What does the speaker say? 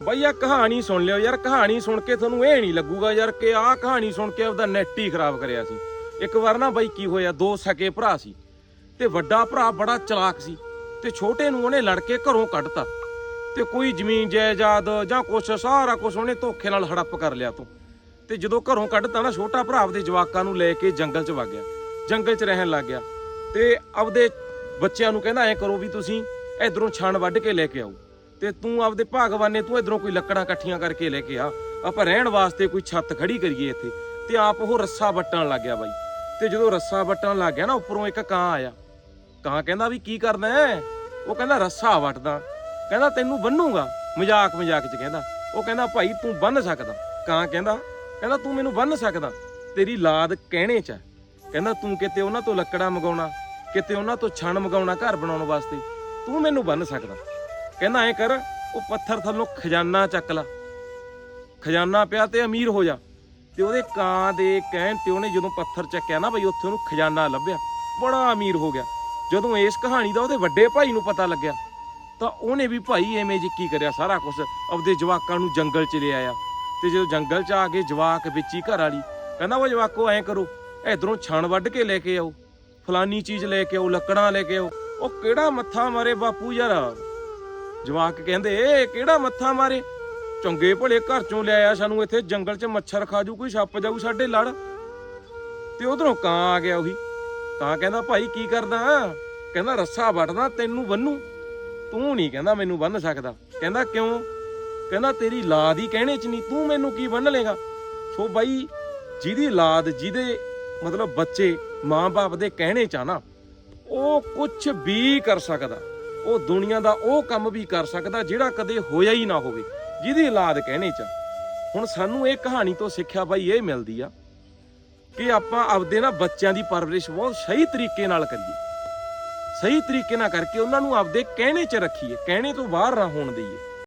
ਬਈ ਆ ਕਹਾਣੀ ਸੁਣ ਲਿਓ ਯਾਰ, ਕਹਾਣੀ ਸੁਣ ਕੇ ਤੁਹਾਨੂੰ ਇਹ ਨਹੀਂ ਲੱਗੂਗਾ ਯਾਰ ਕਿ ਆਹ ਕਹਾਣੀ ਸੁਣ ਕੇ ਆਪਦਾ ਨੈਟ ਹੀ ਖਰਾਬ ਕਰਿਆ ਸੀ। ਇੱਕ ਵਾਰ ਨਾ ਬਈ ਕੀ ਹੋਇਆ, ਦੋ ਸਕੇ ਭਰਾ ਸੀ ਤੇ ਵੱਡਾ ਭਰਾ ਬੜਾ ਚਲਾਕ ਸੀ ਤੇ ਛੋਟੇ ਨੂੰ ਉਹਨੇ ਲੜ ਕੇ ਘਰੋਂ ਕੱਢਤਾ ਤੇ ਕੋਈ ਜ਼ਮੀਨ, ਜਾਇਦਾਦ ਜਾਂ ਕੁਛ, ਸਾਰਾ ਕੁਛ ਉਹਨੇ ਧੋਖੇ ਨਾਲ ਹੜੱਪ ਕਰ ਲਿਆ ਤੂੰ। ਤੇ ਜਦੋਂ ਘਰੋਂ ਕੱਢਤਾ ਨਾ, ਛੋਟਾ ਭਰਾ ਆਪਦੇ ਜਵਾਕਾਂ ਨੂੰ ਲੈ ਕੇ ਜੰਗਲ 'ਚ ਵਗ ਗਿਆ, ਜੰਗਲ 'ਚ ਰਹਿਣ ਲੱਗ ਗਿਆ ਤੇ ਆਪਦੇ ਬੱਚਿਆਂ ਨੂੰ ਕਹਿੰਦਾ, ਐ ਕਰੋ ਵੀ ਤੁਸੀਂ ਇਧਰੋਂ ਛਣ ਵੱਢ ਕੇ ਲੈ ਕੇ ਆਓ। ਤੇ ਤੂੰ ਆਪਦੇ ਭਾਗਵਾਨੇ ਤੂੰ ਇਧਰੋਂ ਕੋਈ ਲੱਕੜਾਂ ਇਕੱਠੀਆਂ ਕਰਕੇ ਲੈ ਕੇ ਆ। ਆਪਾਂ ਰਹਿਣ ਵਾਸਤੇ ਕੋਈ ਛੱਤ ਖੜੀ ਕਰੀਏ ਇੱਥੇ ਤੇ ਆਪ ਉਹ ਰੱਸਾ ਵੱਟਣ ਲੱਗ ਗਿਆ ਬਾਈ। ਤੇ ਜਦੋਂ ਰੱਸਾ ਵੱਟਣ ਲੱਗ ਗਿਆ ਨਾ, ਉੱਪਰੋਂ ਇੱਕ ਕਾਂ ਆਇਆ। ਕਾਂ ਕਹਿੰਦਾ ਵੀ ਕੀ ਕਰਨਾ ਹੈ? ਉਹ ਕਹਿੰਦਾ ਰੱਸਾ ਵੱਟਦਾ। ਕਹਿੰਦਾ ਤੈਨੂੰ ਬੰਨੂਗਾ। ਮਜ਼ਾਕ ਮਜ਼ਾਕ ਚ ਕਹਿੰਦਾ। ਉਹ ਕਹਿੰਦਾ ਭਾਈ ਤੂੰ ਬੰਨ ਸਕਦਾ। ਕਾਂ ਕਹਿੰਦਾ ਕਹਿੰਦਾ ਤੂੰ ਮੈਨੂੰ ਬੰਨ ਸਕਦਾ। ਤੇਰੀ ਲਾਦ ਕਹਿਣੇ ਚ ਹੈ ਕਹਿੰਦਾ ਤੂੰ ਕਿਤੇ ਉਹਨਾਂ ਤੋਂ ਲੱਕੜਾਂ ਮਗਾਉਣਾ, ਕਿਤੇ ਉਹਨਾਂ ਤੋਂ ਛਣ ਮਗਾਉਣਾ ਘਰ ਬਣਾਉਣ ਵਾਸਤੇ। ਤੂੰ ਮੈਨੂੰ ਬੰਨ ਸਕਦਾ। ਕਹਿੰਦਾ ਐ ਕਰ, ਉਹ ਪੱਥਰ ਥੱਲੋਂ ਖਜ਼ਾਨਾ ਚੱਕ ਲਾ। ਖਜ਼ਾਨਾ ਪਿਆ ਤੇ ਅਮੀਰ ਹੋ ਜਾ। ਤੇ ਉਹਦੇ ਕਾਂ ਦੇ ਕਹਿਣ ਤੇ ਉਹਨੇ ਜਦੋਂ ਪੱਥਰ ਚੱਕਿਆ ਨਾ ਬਈ, ਉੱਥੇ ਉਹਨੂੰ ਖਜ਼ਾਨਾ ਲੱਭਿਆ। ਬੜਾ ਅਮੀਰ ਹੋ ਗਿਆ। ਜਦੋਂ ਇਸ ਕਹਾਣੀ ਦਾ ਉਹਦੇ ਵੱਡੇ ਭਾਈ ਨੂੰ ਪਤਾ ਲੱਗਿਆ, ਤਾਂ ਉਹਨੇ ਵੀ ਭਾਈ ਐਵੇਂ ਜੀ ਕੀ ਕਰਿਆ ਸਾਰਾ ਕੁਝ ਆਪਦੇ ਜਵਾਕਾਂ ਨੂੰ ਜੰਗਲ 'ਚ ਲੈ ਆਇਆ। ਤੇ ਜਦੋਂ ਜੰਗਲ 'ਚ ਆ ਕੇ ਜਵਾਕ ਵਿੱਚ ਹੀ ਘਰ ਵਾਲੀ ਕਹਿੰਦਾ ਉਹ ਜਵਾਕੋ, ਐਂ ਕਰੋ, ਇਧਰੋਂ ਛਣ ਵੱਢ ਕੇ ਲੈ ਕੇ ਆਓ। ਫਲਾਨੀ ਚੀਜ਼ ਲੈ ਕੇ ਆਓ, ਲੱਕੜਾਂ ਲੈ ਕੇ ਆਓ। ਉਹ ਕਿਹੜਾ ਮੱਥਾ ਮਾਰੇ ਬਾਪੂ ਯਾਰ? ਜਵਾਕ ਕਹਿੰਦੇ ਏ ਕਿਹੜਾ ਮੱਥਾ ਮਾਰੇ? ਚੰਗੇ ਭਲੇ ਘਰ ਚੋਂ ਲਿਆਇਆ ਸਾਨੂੰ ਇੱਥੇ, ਜੰਗਲ 'ਚ ਮੱਛਰ ਖਾਜੂ ਕੋਈ ਛੱਪ ਜਾਊ ਸਾਡੇ ਲੜ। ਤੇ ਉਧਰੋਂ ਕਾਂ ਆ ਗਿਆ ਉਹੀ। ਕਾਂ ਕਹਿੰਦਾ, ਭਾਈ ਕੀ ਕਰਦਾ? ਕਹਿੰਦਾ, ਰੱਸਾ ਵੱਢਦਾ, ਤੈਨੂੰ ਬੰਨੂ। ਤੂੰ ਨਹੀਂ ਕਹਿੰਦਾ ਮੈਨੂੰ ਬੰਨ ਸਕਦਾ। ਕਹਿੰਦਾ, ਕਿਉਂ? ਕਹਿੰਦਾ, ਤੇਰੀ ਲਾਦ ਹੀ ਕਹਿਣੇ ਚ ਨਹੀਂ, ਤੂੰ ਮੈਨੂੰ ਕੀ ਬੰਨ ਲੇਗਾ ਸੋ ਬਾਈ, ਜਿਹਦੀ ਲਾਦ ਜਿਹਦੇ ਮਤਲਬ ਬੱਚੇ ਮਾਂ-ਬਾਪ ਦੇ ਕਹਿਣੇ ਚ ਆ ਨਾ, ਉਹ ਕੁਝ ਵੀ ਕਰ ਸਕਦਾ। ਉਹ ਦੁਨੀਆ ਦਾ ਉਹ ਕੰਮ ਵੀ ਕਰ ਸਕਦਾ ਜਿਹੜਾ ਕਦੇ ਹੋਇਆ ਹੀ ਨਾ ਹੋਵੇ, ਜਿਹਦੀ ਔਲਾਦ ਕਹਿਣੇ ਚ ਹੁਣ ਸਾਨੂੰ ਇਹ ਕਹਾਣੀ ਤੋਂ ਸਿੱਖਿਆ ਬਾਈ ਇਹ ਮਿਲਦੀ ਆ ਕਿ ਆਪਾਂ ਆਪਦੇ ਨਾ ਬੱਚਿਆਂ ਦੀ ਪਰਵਰਿਸ਼ ਬਹੁਤ ਸਹੀ ਤਰੀਕੇ ਨਾਲ ਕਰੀਏ। ਸਹੀ ਤਰੀਕੇ ਨਾਲ ਕਰਕੇ ਉਹਨਾਂ ਨੂੰ ਆਪਦੇ ਕਹਿਣੇ 'ਚ ਰੱਖੀਏ, ਕਹਿਣੇ ਤੋਂ ਬਾਹਰ ਨਾ ਹੋਣ ਦਈਏ।